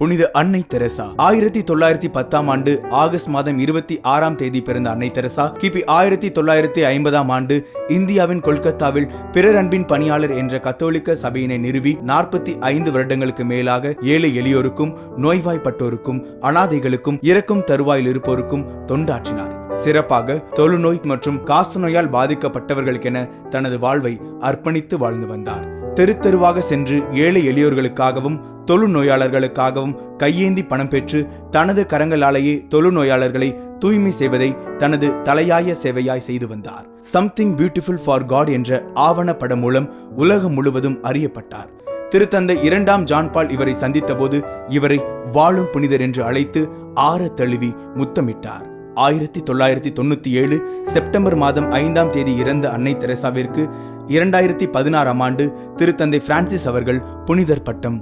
புனித அன்னை தெரசா. ஆயிரத்தி தொள்ளாயிரத்தி பத்தாம் ஆண்டு ஆகஸ்ட் மாதம் இருபத்தி ஆறாம் தேதி பிறந்த அன்னை தெரசா. கிபி ஆயிரத்தி தொள்ளாயிரத்தி ஐம்பதாம் ஆண்டு இந்தியாவின் கொல்கத்தாவில் பிறர் அன்பின் பணியாளர் என்ற கத்தோலிக்க சபையினை நிறுவி நாற்பத்தி ஐந்து வருடங்களுக்கு மேலாக ஏழை எளியோருக்கும் நோய்வாய்ப்பட்டோருக்கும் அனாதைகளுக்கும் இறக்கும் தருவாயில் இருப்போருக்கும் தொண்டாற்றினார். சிறப்பாக தொழுநோய் மற்றும் காசநோயால் பாதிக்கப்பட்டவர்களுக்கென தனது வாழ்வை அர்ப்பணித்து வாழ்ந்து வந்தார். தெரு தெருவாக சென்று ஏழை எளியோர்களுக்காகவும் தொழு நோயாளர்களுக்காகவும் கையேந்தி பணம் பெற்று தனது கரங்களாலேயே தொழு நோயாளர்களை தூய்மை செய்வதை தனது தலையாய சேவையாய் செய்து வந்தார். சம்திங் பியூட்டிஃபுல் ஃபார் காட் என்ற ஆவண படம் மூலம் உலகம் முழுவதும் அறியப்பட்டார். திருத்தந்தை இரண்டாம் ஜான்பால் இவரை சந்தித்தபோது இவரை வாழும் புனிதர் என்று அழைத்து ஆற தழுவி முத்தமிட்டார். ஆயிரத்தி தொள்ளாயிரத்தி தொண்ணூத்தி ஏழு செப்டம்பர் மாதம் ஐந்தாம் தேதி இறந்த அன்னை தெரசாவிற்கு இரண்டாயிரத்தி பதினாறாம் ஆண்டு திருத்தந்தை பிரான்சிஸ் அவர்கள் புனிதர் பட்டம்.